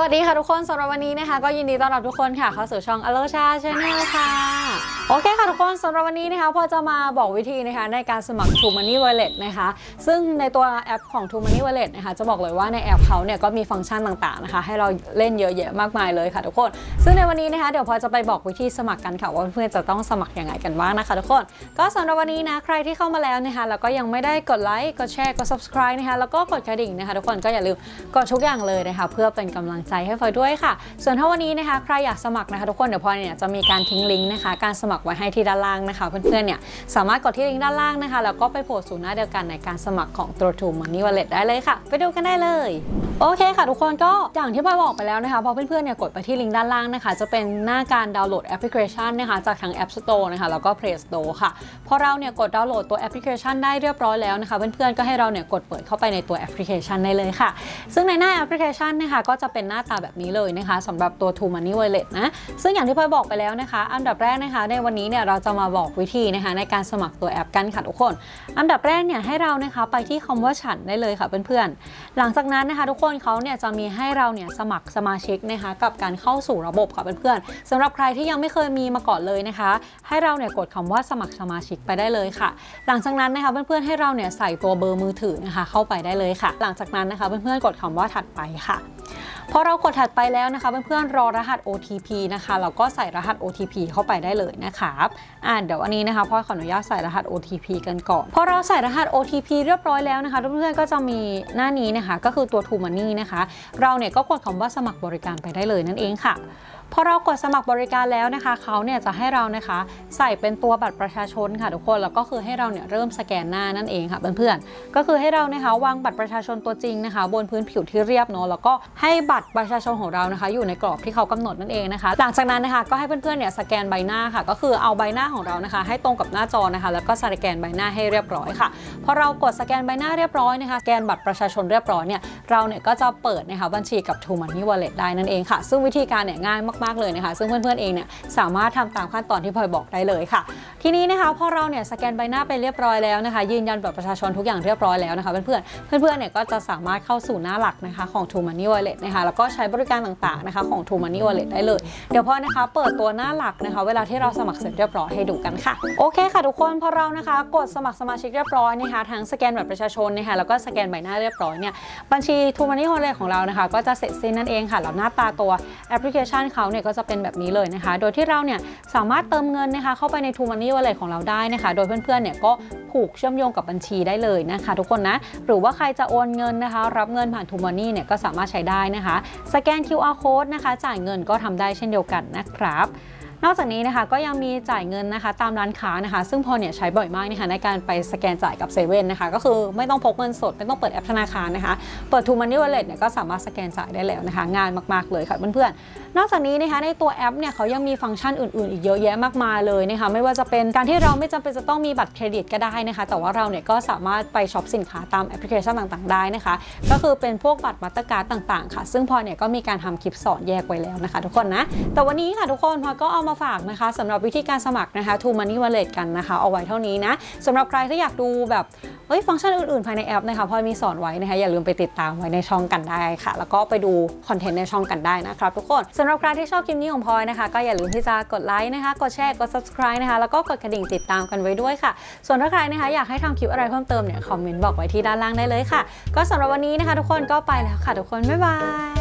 วัสดีค่ะทุกคนสำหรับวันนี้นะคะ ก็ยินดีต้อนรับทุกคนค่ะเข้าสู่ช่องอโลชาชาแนลค่ะ โอเคค่ะทุกคนสำหรับวันนี้นะคะพอจะมาบอกวิธีนะคะในการสมัคร True Money Wallet นะคะ ซึ่งในตัวแอปของ True Money Wallet นะคะจะบอกเลยว่าในแอปเขาเนี่ยก็มีฟังก์ชันต่างๆนะคะให้เราเล่นเยอะแยะมากมายเลยค่ะทุกคน ซึ่งในวันนี้นะคะเดี๋ยวพอจะไปบอกวิธีสมัครกันค่ะว่าเพื่อนๆจะต้องสมัครยังไงกันบ้างนะคะทุกคน ก็สำหรับวันนี้นะใครที่เข้ามาแล้วนะคะแล้วก็ยังไม่ได้กดไลค์กดแชร์กด subscribe นะคะแล้วก็กดกระดิ่งนะคะทุกคนก็อย่าลืมกดทุกอย่างเลยนะคะเพื่อเป็นกำลังใจให้ฟอยด้วยค่ะ ส่วนถ้าวันนี้นะคะใครอยากสมัครนะคะทุกคนเดี๋ยวพอเนี่ยจะมีการทิ้งลิงก์นะคะการสมัครไว้ให้ที่ด้านล่างนะคะเพื่อนๆเนี่ยสามารถกดที่ลิงก์ด้านล่างนะคะแล้วก็ไปโผล่สู่หน้าเดียวกันในการสมัครของ True to Money Wallet ได้เลยค่ะ ไปดูกันได้เลยโอเคค่ะทุกคนก็อย่างที่พลอยบอกไปแล้วนะคะพอเพื่อนๆเนี่ยกดไปที่ลิงก์ด้านล่างนะคะ จะเป็นหน้าการดาวน์โหลดแอปพลิเคชันนะคะจากทาง App Store นะคะแล้วก็ Play Store ค่ะ พอเราเนี่ยกดดาวน์โหลดตัวแอปพลิเคชันได้เรียบร้อยแล้วนะคะเพื่อนๆก็ให้เราเนี่ยกดเปิดเข้าไปในตัวแอปพลิเคชันได้เลยค่ะ ซึ่งในหน้าแอปพลิเคชันนะคะก็จะเป็นหน้าตาแบบนี้เลยนะคะสำหรับตัว True Money Wallet นะซึ่งอย่างที่พลอยบอกไปแล้วนะคะ อันดับแรกนะคะ ในวันนี้เนี่ยเราจะมาบอกวิธีนะคะในการสมัครตัวแอปกันค่ะทุกคน อันดับแรกเนี่ยให้เรานะคะไปที่คำว่าฉันได้เลยค่ะเพื่อนๆหลังจากนั้นนะคะทุกคนเขาเนี่ยจะมีให้เราเนี่ยสมัครสมาชิกนะคะกับการเข้าสู่ระบบค่ะเพื่อนๆสำหรับใครที่ยังไม่เคยมีมาก่อนเลยนะคะ ให้เราเนี่ยกดคำว่าสมัครสมาชิกไปได้เลยค่ะ หลังจากนั้นนะคะเพื่อนๆให้เราเนี่ยใส่ตัวเบอร์มือถือนะคะเข้าไปได้เลยค่ะ หลังจากนั้นนะคะเพื่อนๆกดคำว่าถัดไปค่ะ พอเรากดถัดไปแล้วนะคะเพื่อนๆรอรหัส OTP นะคะแล้วก็ใส่รหัส OTP เข้าไปได้เลยนะครับอ่าเดี๋ยวอันนี้นะคะพ่อขออนุญาตใส่รหัส OTP กันก่อนพอเราใส่รหัส OTP เรียบร้อยแล้วนะคะเพื่อนๆก็จะมีหน้านี้นะคะก็คือตัว True Money นะคะ เราเนี่ยก็กดคำว่าสมัครบริการไปได้เลยนั่นเองค่ะ พอเรากดสมัครบริการแล้วนะคะเขาเนี่ยจะให้เรานะคะ ใส่เป็นตัวบัตรประชาชนค่ะทุกคนแล้วก็คือให้เราเนี่ยเริ่มสแกนหน้านั่นเองค่ะเพื่อนๆก็คือให้เรานะคะวางบัตรประชาชนตัวจริงนะคะ บนพื้นผิวที่เรียบเนาะแล้วก็ให้บัตรประชาชนของเรานะคะ อยู่ในกรอบที่เขากำหนดนั่นเองนะคะ หลังจากนั้นนะคะก็ให้เพื่อนๆเนี่ยสแกนใบหน้าค่ะ ก็คือเอาใบหน้าของเรานะคะ ให้ตรงกับหน้าจอนะคะ แล้วก็สแกนใบหน้าให้เรียบร้อยค่ะพอเรากดสแกนใบหน้าเรียบร้อยนะคะสแกนบัตรประชาชนเรียบร้อยเนี่ยเราเนี่ยก็จะเปิดนะคะบัญชีกับ True Money Wallet ได้นั่นเองค่ะ ซึ่งวิธีการเนี่ยง่ายมากๆ เลยนะคะ ซึ่งเพื่อนๆเองเนี่ยสามารถทำตามขั้นตอนที่พลอยบอกได้เลยค่ะ ทีนี้นะคะพอเราเนี่ยสแกนใบหน้าไปเรียบร้อยแล้วนะคะ ยืนยันบัตรประชาชนทุกอย่างเรียบร้อยแล้วนะคะ เพื่อนๆเพื่อนๆเนี่ยก็จะสามารถเข้าสู่หน้าหลักนะคะของ True Money Wallet นะคะแล้วก็ใช้บริการต่างๆนะคะของ True Money Wallet ได้เลย เดี๋ยวพอนะคะเปิดตัวหน้าหลักนะคะ เวลาที่เราสมัครเสร็จเรียบร้อยให้ดูกันค่ะโอเคค่ะทุกคนพอเรานะคะ กดสมัครสมาชิกเรียบร้อยนะคะทั้งสแกนบัตรประชาชนนะคะแล้วก็สแกนใบหน้าเรียบร้อยเนี่ยบัญชี True Money Wallet ของเรานะคะ ก็จะเสร็จสิ้นนั่นเองค่ะแล้วหน้าตาตัว แอปพลิเคชันเขาเนี่ยก็จะเป็นแบบนี้เลยนะคะ โดยที่เราเนี่ยสามารถเติมเงินนะคะเข้าไปใน True Money Wallet ของเราได้นะคะ โดยเพื่อนๆเนี่ยก็ผูกเชื่อมโยงกับบัญชีได้เลยนะคะ ทุกคนนะ หรือว่าใครจะโอนเงินนะคะ รับเงินผ่าน True Money เนี่ยก็สามารถใช้ได้นะคะ สแกน QR code นะคะ จ่ายเงินก็ทำได้เช่นเดียวกันนะครับ นอกจากนี้นะคะก็ยังมีจ่ายเงินนะคะตามร้านค้านะคะ ซึ่งพอเนี่ยใช้บ่อยมากนะคะในการไปสแกนจ่ายกับเซเว่นนะคะก็คือไม่ต้องพกเงินสด ไม่ต้องเปิดแอปธนาคารนะคะ เปิด True Money Wallet เนี่ยก็สามารถสแกนจ่ายได้แล้วนะคะ งายมาก ๆ เลยค่ะเพื่อนๆนอกจากนี้นะคะในตัวแอปเนี่ยเขายังมีฟังก์ชันอื่นๆ อีกเยอะแยะมากมายเลยนะคะไม่ว่าจะเป็นการที่เราไม่จำเป็นจะต้องมีบัตรเครดิตก็ได้นะคะ แต่ว่าเราเนี่ยก็สามารถไปช็อปสินค้าตามแอปพลิเคชันต่างๆ ได้นะคะ ก็คือเป็นพวกบัตรมาตรการ์ต่างๆ ค่ะ ซึ่งพอเนี่ยก็มีการทำคลิปสอนแยกไว้แล้วนะคะ ทุกคนนะแต่วันนี้ค่ะทุกคนพอก็เอามาฝากนะคะสำหรับวิธีการสมัครนะคะ True Money Wallet กันนะคะ เอาไว้เท่านี้นะสำหรับใครที่อยากดูแบบเฮ้ยฟังก์ชันอื่นๆ ภายในแอปนะคะพอยมีสอนไว้นะคะ อย่าลืมไปติดตามไว้ในช่องกันได้ค่ะ แล้วก็ไปดูคอนเทนต์ในช่องกันได้นะครับทุกคนสำหรับใครที่ชอบคลิปนี้ของพลอยนะคะ ก็อย่าลืมที่จะกดไลค์นะคะ กดแชร์กด subscribe นะคะ แล้วก็กดกระดิ่งติดตามกันไว้ด้วยค่ะ ส่วนถ้าใครนะคะอยากให้ทำคลิปอะไรเพิ่มเติมเนี่ยคอมเมนต์บอกไว้ที่ด้านล่างได้เลยค่ะ ก็สำหรับวันนี้นะคะ ทุกคนก็ไปแล้วค่ะ ทุกคนบ๊ายบาย